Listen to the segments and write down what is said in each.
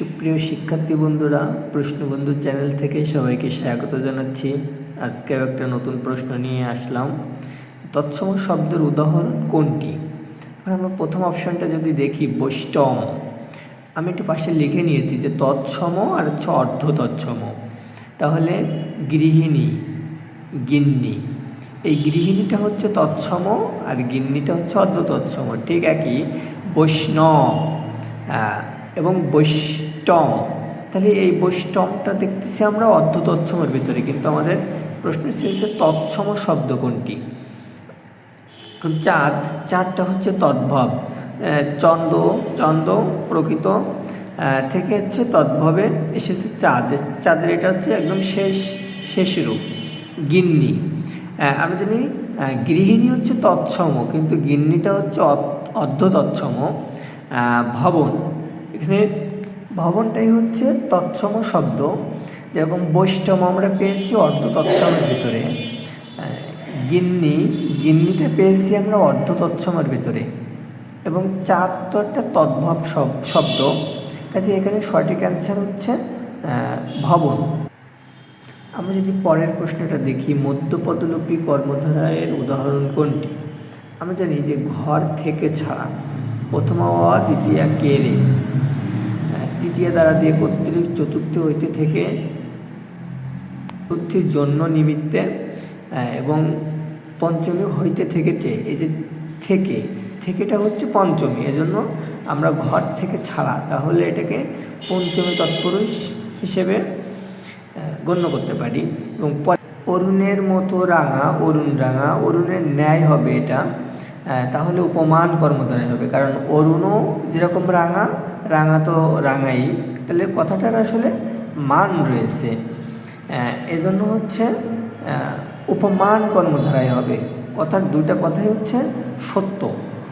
সুপ্রিয় শিক্ষার্থী বন্ধুরা, প্রশ্নবন্ধু চ্যানেল থেকে সবাইকে স্বাগত জানাচ্ছি। আজকেও একটা নতুন প্রশ্ন নিয়ে আসলাম। তৎসম শব্দের উদাহরণ কোনটি? আমরা প্রথম অপশনটা যদি দেখি, বৈষ্টম। আমি একটু পাশে লিখে নিয়েছি যে তৎসম আর হচ্ছে অর্ধ তৎসম তাহলে গৃহিণী, গিন্নি। এই গৃহিণীটা হচ্ছে তৎসম আর গিন্নিটা হচ্ছে অর্ধ তৎসম ঠিক একই, বৈষ্ণব। এবং বৈষ্টম তাহলে এই বৈষ্টমটা দেখতেছি আমরা অর্ধ তৎসমের ভিতরে, কিন্তু আমাদের প্রশ্ন শেষে তৎসম শব্দ কোনটি? চাঁদ, চাঁদটা হচ্ছে তদ্ভব। চন্দ চন্দ প্রকৃত থেকে হচ্ছে তদ্ভবে এসেছে চাঁদ। চাঁদের এটা হচ্ছে একদম শেষ শেষ রূপ, গিন্নি। আমরা জানি গৃহিণী হচ্ছে তৎসম, কিন্তু গিন্নিটা হচ্ছে অর্ধ তৎসম ভবন। এখানে ভবনটাই হচ্ছে তৎসম শব্দ। যেরকম বৈষ্ণব আমরা পেয়েছি অর্ধ তৎসমের ভিতরে গিন্নি, গিন্নিটা পেয়েছি আমরা অর্ধ তৎসমের ভিতরে। এবং চার তো একটা তদ্ভব শব- শব্দ। কাজে এখানে সঠিক অ্যান্সার হচ্ছে ভবন। আমরা যদি পরের প্রশ্নটা দেখি, মধ্যপদলোপী কর্মধারায়ের উদাহরণ কোনটি? আমরা জানি যে ঘর থেকে ছাড়া প্রথম অ, দ্বিতীয় কে, রে। তৃতীয় দ্বারা দিয়ে কর্তৃক চতুর্থ হইতে থেকে চতুর্থীর জন্য নিমিত্তে এবং পঞ্চমী হইতে থেকেছে। এই যে থেকে, থেকেটা হচ্ছে পঞ্চমী, এজন্য আমরা ঘর থেকে ছাড়া। তাহলে এটাকে পঞ্চমী তৎপুরুষ হিসেবে গণ্য করতে পারি। এবং অরুণের মতো রাঙা, অরুণ রাঙা, অরুণের ন্যায় হবে এটা। আহ, তাহলে উপমান কর্মধারায় হবে। কারণ অরুণও যেরকম রাঙা রাঙা তো রাঙাই। তাহলে কথাটার আসলে মান রয়েছে। এজন্য হচ্ছে উপমান কর্মধারায় হবে। কথার দুইটা কথাই হচ্ছে সত্য।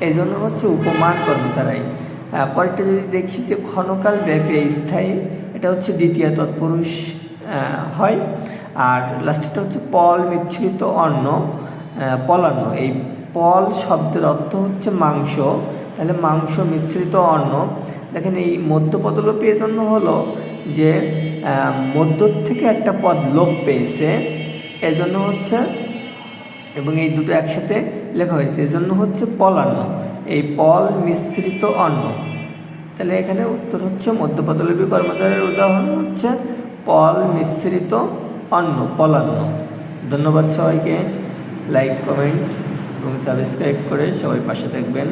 এই জন্য হচ্ছে উপমান কর্মধারায় আহ, পরেরটা যদি দেখি যে ক্ষণকাল ব্যাপী স্থায়ী এটা হচ্ছে দ্বিতীয় তৎপুরুষ হয়। আর লাস্টেরটা হচ্ছে পল মিশ্রিত অন্ন পলান্ন। এই পল শব্দের অর্থ হচ্ছে মাংস। তাহলে মাংস মিশ্রিত অন্ন। দেখেন এই মধ্যপদলোপী জন্য হলো যে মধ্য থেকে একটা পদ লোপ পেয়েছে, এজন্য হচ্ছে, এবং এই দুটো একসাথে লেখা হয়েছে, এজন্য হচ্ছে পলান্ন। এই পল মিশ্রিত অন্ন। তাহলে এখানে উত্তর হচ্ছে মধ্যপদলোপী কর্মধারের উদাহরণ হচ্ছে পল মিশ্রিত অন্ন, পলান্ন। ধন্যবাদ সবাইকে। Like, comment. এবং সাবস্ক্রাইব করে সবাই পাশে থাকবেন